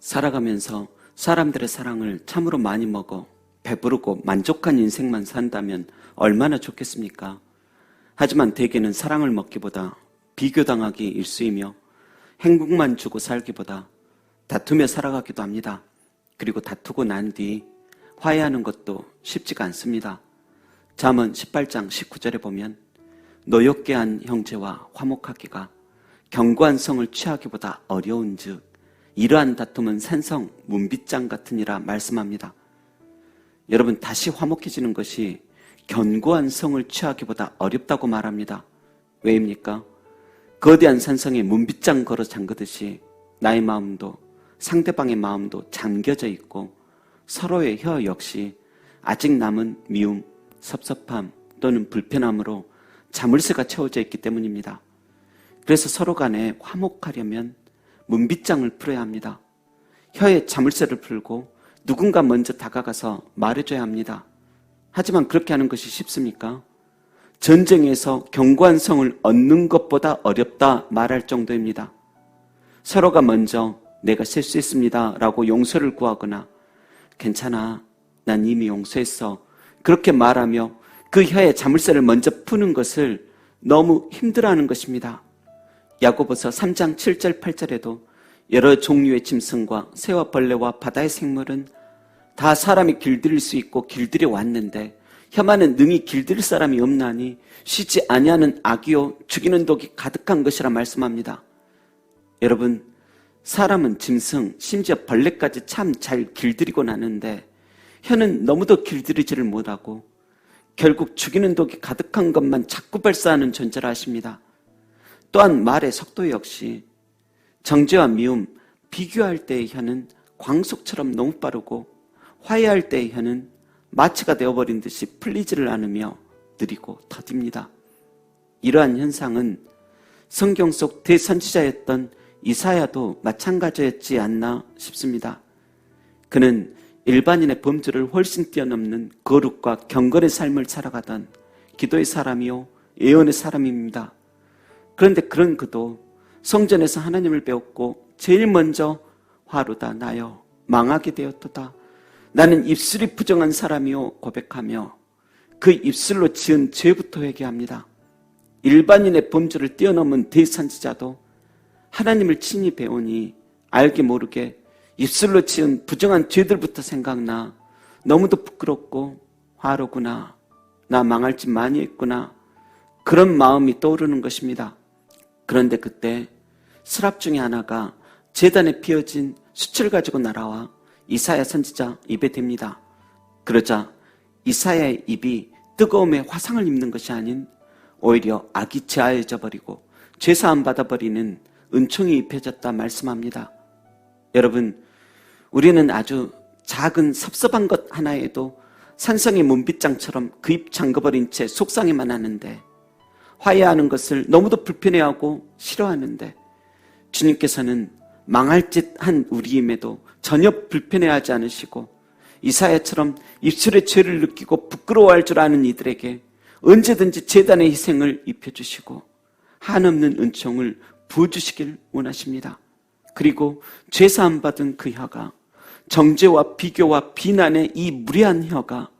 살아가면서 사람들의 사랑을 참으로 많이 먹어 배부르고 만족한 인생만 산다면 얼마나 좋겠습니까? 하지만 대개는 사랑을 먹기보다 비교당하기 일수이며 행복만 주고 살기보다 다투며 살아가기도 합니다. 그리고 다투고 난 뒤 화해하는 것도 쉽지가 않습니다. 잠언 18장 19절에 보면 노엽게 한 형제와 화목하기가 견고한 성을 취하기보다 어려운즉 이러한 다툼은 산성 문빗장 같으니라 말씀합니다. 여러분 다시 화목해지는 것이 견고한 성을 취하기보다 어렵다고 말합니다. 왜입니까? 거대한 산성에 문빗장 걸어 잠그듯이 나의 마음도 상대방의 마음도 잠겨져 있고 서로의 혀 역시 아직 남은 미움, 섭섭함 또는 불편함으로 자물쇠가 채워져 있기 때문입니다. 그래서 서로 간에 화목하려면 문빗장을 풀어야 합니다. 혀에 자물쇠를 풀고 누군가 먼저 다가가서 말해줘야 합니다. 하지만 그렇게 하는 것이 쉽습니까? 전쟁에서 견고한 성을 얻는 것보다 어렵다 말할 정도입니다. 서로가 먼저 내가 실수했습니다 라고 용서를 구하거나 괜찮아 난 이미 용서했어 그렇게 말하며 그 혀에 자물쇠를 먼저 푸는 것을 너무 힘들어하는 것입니다. 야고보서 3장 7절 8절에도 여러 종류의 짐승과 새와 벌레와 바다의 생물은 다 사람이 길들일 수 있고 길들여 왔는데 혐한은 능히 길들일 사람이 없나니 쉬지 아니하는 악이요 죽이는 독이 가득한 것이라 말씀합니다. 여러분 사람은 짐승 심지어 벌레까지 참 잘 길들이고 나는데 혀는 너무도 길들이지를 못하고 결국 죽이는 독이 가득한 것만 자꾸 발사하는 존재라 하십니다. 또한 말의 속도 역시 정죄와 미움, 비교할 때의 혀는 광속처럼 너무 빠르고 화해할 때의 혀는 마취가 되어버린 듯이 풀리지를 않으며 느리고 더딥니다. 이러한 현상은 성경 속 대선지자였던 이사야도 마찬가지였지 않나 싶습니다. 그는 일반인의 범죄를 훨씬 뛰어넘는 거룩과 경건의 삶을 살아가던 기도의 사람이요 예언의 사람입니다. 그런데 그런 그도 성전에서 하나님을 배웠고 제일 먼저 화로다 나여 망하게 되었도다. 나는 입술이 부정한 사람이요 고백하며 그 입술로 지은 죄부터 회개합니다. 일반인의 범죄를 뛰어넘은 대선지자도 하나님을 친히 배우니 알게 모르게 입술로 지은 부정한 죄들부터 생각나 너무도 부끄럽고 화로구나 나 망할 짓 많이 했구나 그런 마음이 떠오르는 것입니다. 그런데 그때 스랍 중에 하나가 재단에 피어진 수치를 가지고 날아와 이사야 선지자 입에 댑니다. 그러자 이사야의 입이 뜨거움에 화상을 입는 것이 아닌 오히려 악이 제하여져 버리고 죄사함 받아버리는 은총이 입혀졌다 말씀합니다. 여러분, 우리는 아주 작은 섭섭한 것 하나에도 산성의 문빗장처럼 그입 잠궈버린 채 속상해만 하는데 화해하는 것을 너무도 불편해하고 싫어하는데 주님께서는 망할 짓 한 우리임에도 전혀 불편해하지 않으시고 이사야처럼 입술의 죄를 느끼고 부끄러워할 줄 아는 이들에게 언제든지 재단의 희생을 입혀주시고 한없는 은총을 부어주시길 원하십니다. 그리고 죄사함 받은 그 혀가 정죄와 비교와 비난의 이 무례한 혀가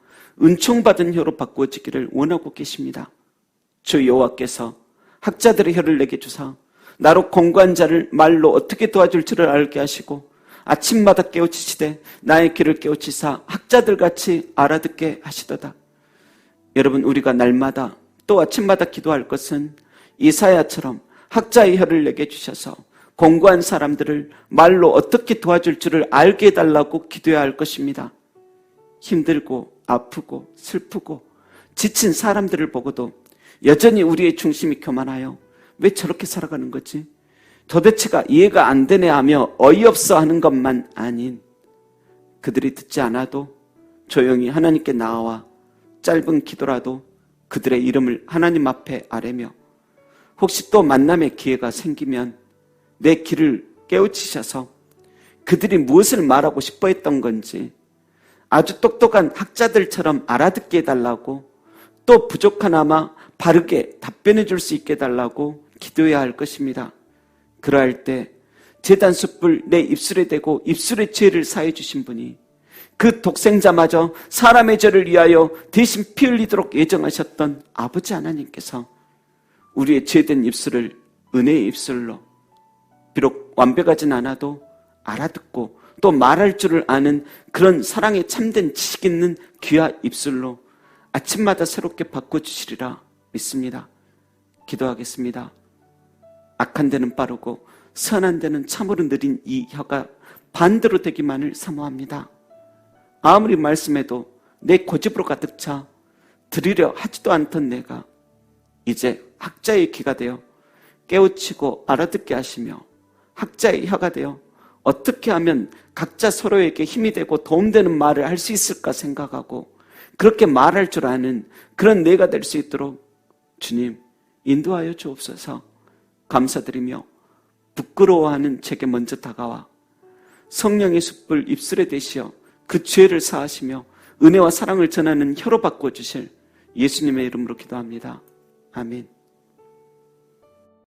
은총받은 혀로 바꾸어지기를 원하고 계십니다. 주 여호와께서 학자들의 혀를 내게 주사 나로 공고한 자를 말로 어떻게 도와줄 줄을 알게 하시고 아침마다 깨우치시되 나의 귀를 깨우치사 학자들 같이 알아듣게 하시도다. 여러분 우리가 날마다 또 아침마다 기도할 것은 이사야처럼 학자의 혀를 내게 주셔서 공고한 사람들을 말로 어떻게 도와줄 줄을 알게 해달라고 기도해야 할 것입니다. 힘들고 아프고 슬프고 지친 사람들을 보고도 여전히 우리의 중심이 교만하여 왜 저렇게 살아가는 거지? 도대체가 이해가 안 되네 하며 어이없어 하는 것만 아닌 그들이 듣지 않아도 조용히 하나님께 나와 짧은 기도라도 그들의 이름을 하나님 앞에 아뢰며 혹시 또 만남의 기회가 생기면 내 귀를 깨우치셔서 그들이 무엇을 말하고 싶어 했던 건지 아주 똑똑한 학자들처럼 알아듣게 해달라고 또 부족하나마 바르게 답변해 줄 수 있게 해달라고 기도해야 할 것입니다. 그러할 때 재단 숯불 내 입술에 대고 입술의 죄를 사해 주신 분이 그 독생자마저 사람의 죄를 위하여 대신 피 흘리도록 예정하셨던 아버지 하나님께서 우리의 죄된 입술을 은혜의 입술로 비록 완벽하진 않아도 알아듣고 또 말할 줄을 아는 그런 사랑에 참된 지식 있는 귀와 입술로 아침마다 새롭게 바꿔주시리라 믿습니다. 기도하겠습니다. 악한 데는 빠르고 선한 데는 참으로 느린 이 혀가 반대로 되기만을 사모합니다. 아무리 말씀해도 내 고집으로 가득 차 들으려 하지도 않던 내가 이제 학자의 귀가 되어 깨우치고 알아듣게 하시며 학자의 혀가 되어 어떻게 하면 각자 서로에게 힘이 되고 도움되는 말을 할 수 있을까 생각하고 그렇게 말할 줄 아는 그런 내가 될 수 있도록 주님 인도하여 주옵소서 감사드리며 부끄러워하는 제게 먼저 다가와 성령의 숯불 입술에 대시어 그 죄를 사하시며 은혜와 사랑을 전하는 혀로 바꿔 주실 예수님의 이름으로 기도합니다. 아멘.